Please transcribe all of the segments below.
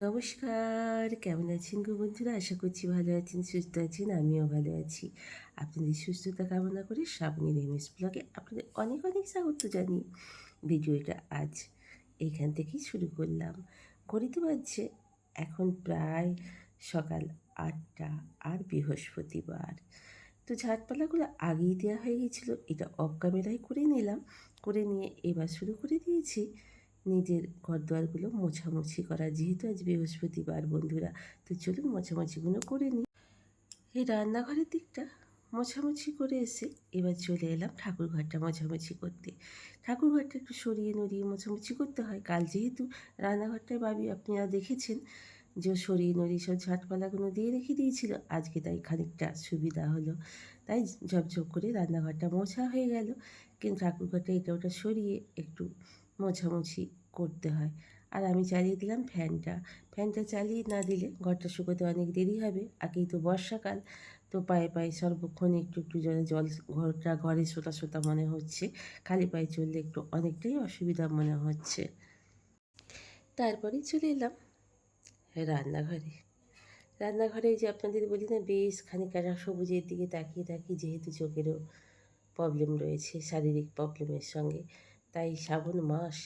নমস্কার, কেমন আছেন গো বন্ধুরা? আশা করছি ভালো আছেন, সুস্থ আছেন, আমিও ভালো আছি। আপনাদের সুস্থতা কামনা করে শ্রাবণীর এমএস ব্লগে আপনাদের অনেক অনেক স্বাগত জানি ভিডিওটা আজ এইখান থেকেই শুরু করলাম। করিতে পারছে এখন প্রায় সকাল আটটা আর বৃহস্পতিবার। তো ঝাড়পালাগুলো আগেই দেওয়া হয়ে গেছিল, এটা অফ ক্যামেরায় করে নিলাম, করে নিয়ে এবার শুরু করে দিয়েছি। নিজের ঘর দুয়ারগুলো মোছামুছি করা। যেহেতু আজ বৃহস্পতিবার বন্ধুরা, তো চলুন মোছামুছিগুলো করে নিই। এই রান্নাঘরের দিকটা মোছামুছি করে এসে এবার চলে এলাম ঠাকুর ঘরটা মোছামুছি করতে। ঠাকুর ঘরটা একটু সরিয়ে নড়িয়ে মোছামুছি করতে হয়। কাল যেহেতু রান্নাঘরটায় ভাবি আপনারা দেখেছেন, যে সরিয়ে নড়িয়ে সব ঝাঁটপালাগুলো দিয়ে রেখে দিয়েছিল। আজকে তাই খানিকটা সুবিধা হলো। তাই ঝপঝপ করে রান্নাঘরটা মোছা হয়ে গেল। কিন্তু ঠাকুর ঘরটা এটা ওটা সরিয়ে একটু মোছামুছি করতে হয়। আর আমি চালিয়ে দিলাম ফ্যানটা। ফ্যানটা চালিয়ে না দিলে ঘরটা শুকোতে অনেক দেরি হবে। আগেই তো বর্ষাকাল, তো পায়ে পায়ে সর্বক্ষণ একটু একটু জলে, জল ঘরটা, ঘরে সোতা সোতা মনে হচ্ছে। খালি পায়ে চললে একটু অনেকটাই অসুবিধা মনে হচ্ছে। তারপরে চলে এলাম রান্নাঘরে। রান্নাঘরে যে আপনাদের বলি না, বেশ খানিকটা সবুজের দিকে তাকিয়ে থাকি, যেহেতু চোখেরও প্রবলেম রয়েছে, শারীরিক প্রবলেমের সঙ্গে। তাই শ্রাবণ মাস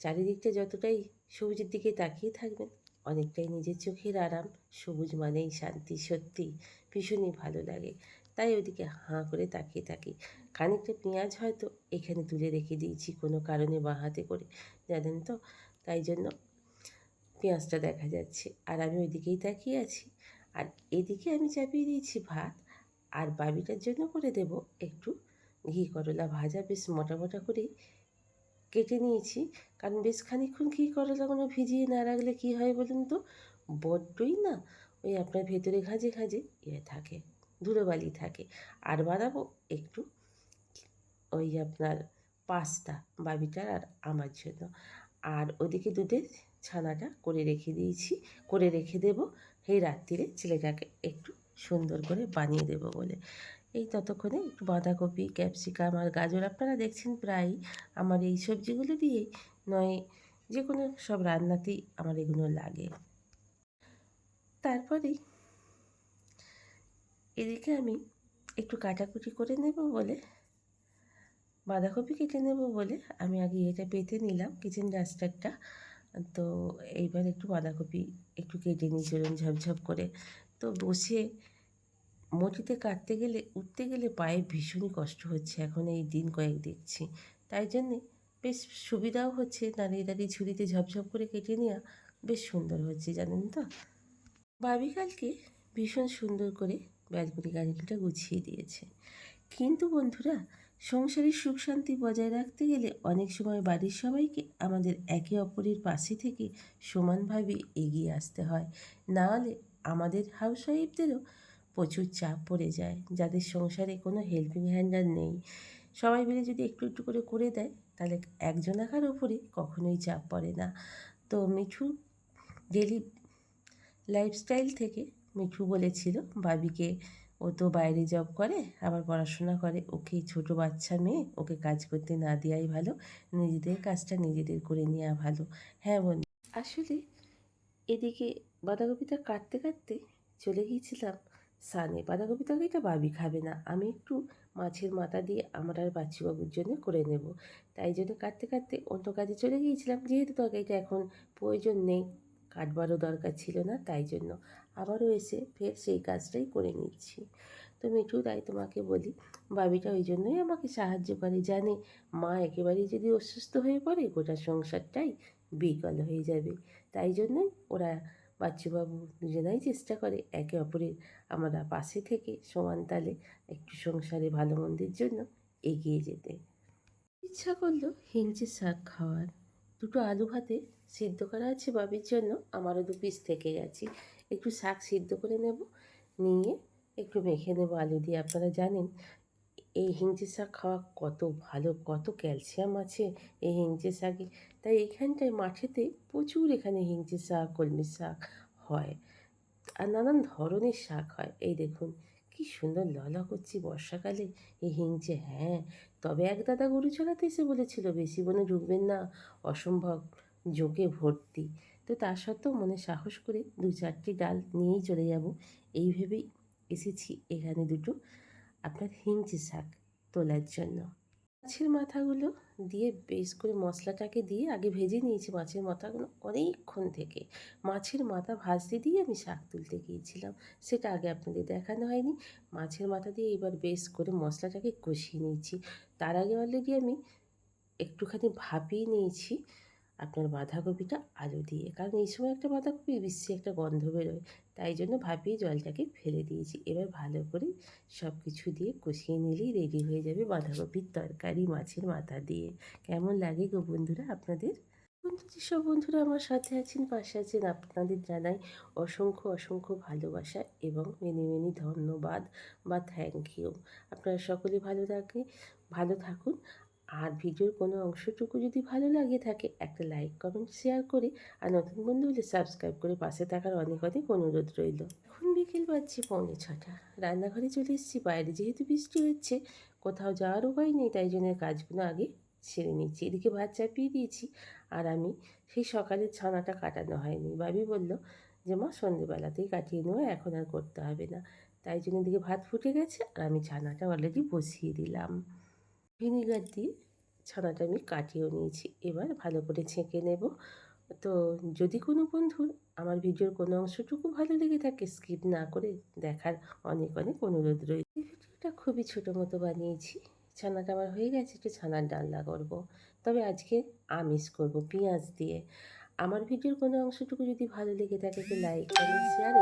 চারিদিকটা যতটাই সবুজের দিকে তাকিয়ে থাকবেন অনেকটাই নিজের চোখের আরাম, সবুজ মানেই শান্তি, সত্যি ভীষণই ভালো লাগে। তাই ওদিকে হাঁ করে তাকিয়ে থাকি। খানিকটা পেঁয়াজ হয়তো এখানে তুলে রেখে দিয়েছি কোনো কারণে বাঁ হাতে করে, জানেন তো? তাই জন্য পেঁয়াজটা দেখা যাচ্ছে। আর আমি ওইদিকেই তাকিয়ে আছি। আর এদিকে আমি চাপিয়ে দিয়েছি ভাত। আর বাবিটার জন্য করে দেব একটু ঘি করলা ভাজা, বেশ মোটা মোটা করে কেটে নিয়েছি। কারণ বেশ খানিক্ষণ ঘি করলাগুলো ভিজিয়ে না রাখলে কী হয় বলুন তো? বড্ডই না ওই আপনার ভেতরে ঘাজে ঘাজে ইয়ে থাকে, ধুলোবালি থাকে। আর বানাবো একটু ওই আপনার পাস্তা, বাবিটার আর আমার জন্য। আর ওদিকে দুধের ছানাটা করে রেখে দিয়েছি, করে রেখে দেব। সেই রাত্রিরে ছেলেটাকে একটু সুন্দর করে বানিয়ে দেব বলে। এই ততক্ষণে একটু বাঁধাকপি, ক্যাপসিকাম আর গাজর আপনারা দেখছেন প্রায়ই আমার এই সবজিগুলো দিয়েই নয়, যে কোনো সব রান্নাতেই আমার এগুলো লাগে। তারপরেই এদিকে আমি একটু কাটাকুটি করে নেব বলে, বাঁধাকপি কেটে নেব বলে আমি আগে এটা পেতে নিলাম কিচেন ডাস্টারটা। তো এইবার একটু বাঁধাকপি একটু কেটে নিই চলুন ঝপঝপ করে। তো বসে মটিতে কাটতে গেলে, উঠতে গেলে পায়ে ভীষণই কষ্ট হচ্ছে। এখন এই দিন কয়েক দেখছি। তাই জন্যে বেশ সুবিধাও হচ্ছে। দাঁড়িয়ে দাঁড়িয়ে ছুরিতে ঝপঝপ করে কেটে নেওয়া বেশ সুন্দর হচ্ছে, জানেন তো? বাবি কালকে ভীষণ সুন্দর করে ব্যালকনি গাড়িটা গুছিয়ে দিয়েছে। কিন্তু বন্ধুরা, সংসারের সুখ শান্তি বজায় রাখতে গেলে অনেক সময় বাড়ির সবাইকে আমাদের একে অপরের পাশে থেকে সমানভাবে এগিয়ে আসতে হয়। না হলে আমাদের হাউসওয়াইফদেরও প্রচুর চাপ পড়ে যায়, যাদের সংসারে কোনো হেল্পিং হ্যান্ড আর নেই। সবাই মিলে যদি একটু একটু করে করে দেয়, তাহলে একজন একার ওপরে কখনোই চাপ পড়ে না। তো মিঠু ডেলি লাইফস্টাইল থেকে মিঠু বলেছিল বাবিকে ও তো বাইরে জব করে, আবার পড়াশোনা করে। ওকে ছোট বাচ্চা মেয়ে, ওকে কাজ করতে না দেওয়াই ভালো, নিজেদের কাজটা নিজেদের করে নেওয়া ভালো। হ্যাঁ বন্ধু। আসলে এদিকে বাঁধাকপিটা কাটতে কাটতে চলে গিয়েছিলাম সানে বাঁধাকপি তরকারিটা বাবি খাবে না। আমি একটু মাছের মাথা দিয়ে আমার আর বাচ্চুবাবুর জন্য করে নেব। তাই জন্য কাটতে কাটতে অন্য কাজে চলে গিয়েছিলাম। যেহেতু তরকারিটা এখন প্রয়োজন নেই, কাটবারও দরকার ছিল না, তাই জন্য আবারও এসে ফের সেই কাজটাই করে নিচ্ছি। তো মিঠু, তাই তোমাকে বলি, বাবিটা ওই জন্যই আমাকে সাহায্য করে। জানে মা একেবারেই যদি অসুস্থ হয়ে পড়ে, গোটা সংসারটাই বিকল হয়ে যাবে। তাই জন্যই ওরা বাচ্চুবাবু দুজনাই চেষ্টা করে একে অপরের আমরা পাশে থেকে সমান তালে একটু সংসারে ভালো মন্দের জন্য এগিয়ে যেতে। ইচ্ছা করল হিঞ্চে শাক খাওয়ার। দুটো আলু ভাতে সিদ্ধ করা আছে বাবির জন্য, আমারও দু পিস থেকে গেছি। একটু শাক সিদ্ধ করে নেব, নিয়ে একটু মেখে নেব আলু দিয়ে। আপনারা জানেন এই হিঞ্চে শাক খাওয়া কত ভালো, কত ক্যালসিয়াম আছে এই হিঞ্চে শাকে। তাই এখানটায় মাঠেতে প্রচুর এখানে হিঞ্চে শাক, কলমি শাক হয় আর নানান ধরনের শাক হয়। এই দেখুন, কি সুন্দর ললা করছি বর্ষাকালে এই হিংচে। হ্যাঁ তবে এক দাদা গরু চড়াতে এসে বলেছিল, বেশি বনে ঢুকবেন না, অসম্ভব জোকে ভর্তি। তো তো তা সত্ত্বেও মনে সাহস করে দু চারটি ডাল নিয়েই চলে যাব। এই ভেবেই এসেছি এখানে দুটো আপনার হিংচে শাক তোলার জন্য। মাছের মাথাগুলো দিয়ে বেশ করে মশলাটাকে দিয়ে আগে ভেজে নিয়েছি মাছের মাথাগুলো অনেকক্ষণ থেকে। মাছের মাথা ভাজতে দিয়ে আমি শাক তুলতে গিয়েছিলাম। সেটা আগে আপনাদের দেখানো হয়নি। মাছের মাথা দিয়ে এবার বেশ করে মশলাটাকে কষিয়ে নিয়েছি। তার আগে অলরেডি আমি একটুখানি ভাপিয়ে নিয়েছি। আপনার বাঁধাকপিটা আলু দিয়ে। কারণ এই সময় একটা বাঁধাকপি বিশ্রী একটা গন্ধ বেরোয়, তাই জন্য ভাপিয়ে জলটাকে ফেলে দিয়েছি। এবার ভালো করে সব কিছু দিয়ে কষিয়ে নিলেই রেডি হয়ে যাবে বাঁধাকপির তরকারি মাছের মাথা দিয়ে। কেমন লাগে গো বন্ধুরা আপনাদের? বন্ধু, যেসব বন্ধুরা আমার সাথে আছেন, পাশে আছেন, আপনাদের জানাই অসংখ্য অসংখ্য ভালোবাসা এবং মেনে মেনে ধন্যবাদ বা থ্যাংক ইউ আপনারা সকলে ভালো থাকে, ভালো থাকুন। আর ভিডিওর কোনো অংশটুকু যদি ভালো লাগে থাকে, একটা লাইক কমেন্ট শেয়ার করে আর নতুন বন্ধু হলে সাবস্ক্রাইব করে পাশে থাকার অনেক অনেক অনুরোধ রইল। এখন বিকেল বাজছে পৌনে ছটা। রান্নাঘরে চলে এসেছি, বাইরে যেহেতু বৃষ্টি হচ্ছে, কোথাও যাওয়ার উপায় নেই, তাই জন্য কাজগুলো আগে সেরে নিচ্ছি। এদিকে ভাত চাপিয়ে দিয়েছি আর আমি সেই সকালের ছানাটা কাটানো হয়নি। বাবি বলল যে, মা, সন্ধেবেলাতেই কাটিয়ে নেওয়া এখন আর করতে হবে না। তাই জন্য এদিকে ভাত ফুটে গেছে আর আমি ছানাটা অলরেডি বসিয়ে দিলাম। ভিনিগার দিয়ে ছানাটা আমি কাটিয়েও নিয়েছি। এবার ভালো করে ছেঁকে নেব। তো যদি কোনো বন্ধুর আমার ভিডিওর কোনো অংশটুকু ভালো লেগে থাকে, স্কিপ না করে দেখার অনেক অনেক অনুরোধ রয়েছে ভিডিওটা খুবই ছোটো মতো বানিয়েছি। ছানাটা আমার হয়ে গেছে, একটু ছানার ডালনা করব। তবে আজকে আমিষ করব পেঁয়াজ দিয়ে। আমার ভিডিওর কোনো অংশটুকু যদি ভালো লেগে থাকে লাইক কমেন্ট শেয়ার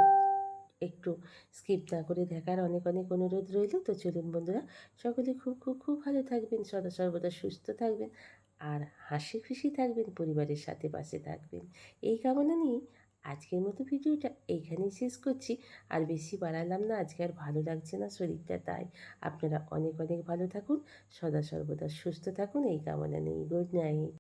একটু স্কিপ না করে দেখার অনেক অনেক অনুরোধ রইল। তো চলুন বন্ধুরা, সকলে খুব খুব খুব ভালো থাকবেন, সদা সর্বদা সুস্থ থাকবেন আর হাসি খুশি থাকবেন, পরিবারের সাথে পাশে থাকবেন। এই কামনা নিয়ে আজকের মতো ভিডিওটা এইখানেই শেষ করছি। আর বেশি বাড়ালাম না, আজকে আর ভালো লাগছে না শরীরটা, তাই আপনারা অনেক অনেক ভালো থাকুন, সদা সর্বদা সুস্থ থাকুন, এই কামনা নেই গুড নাইট।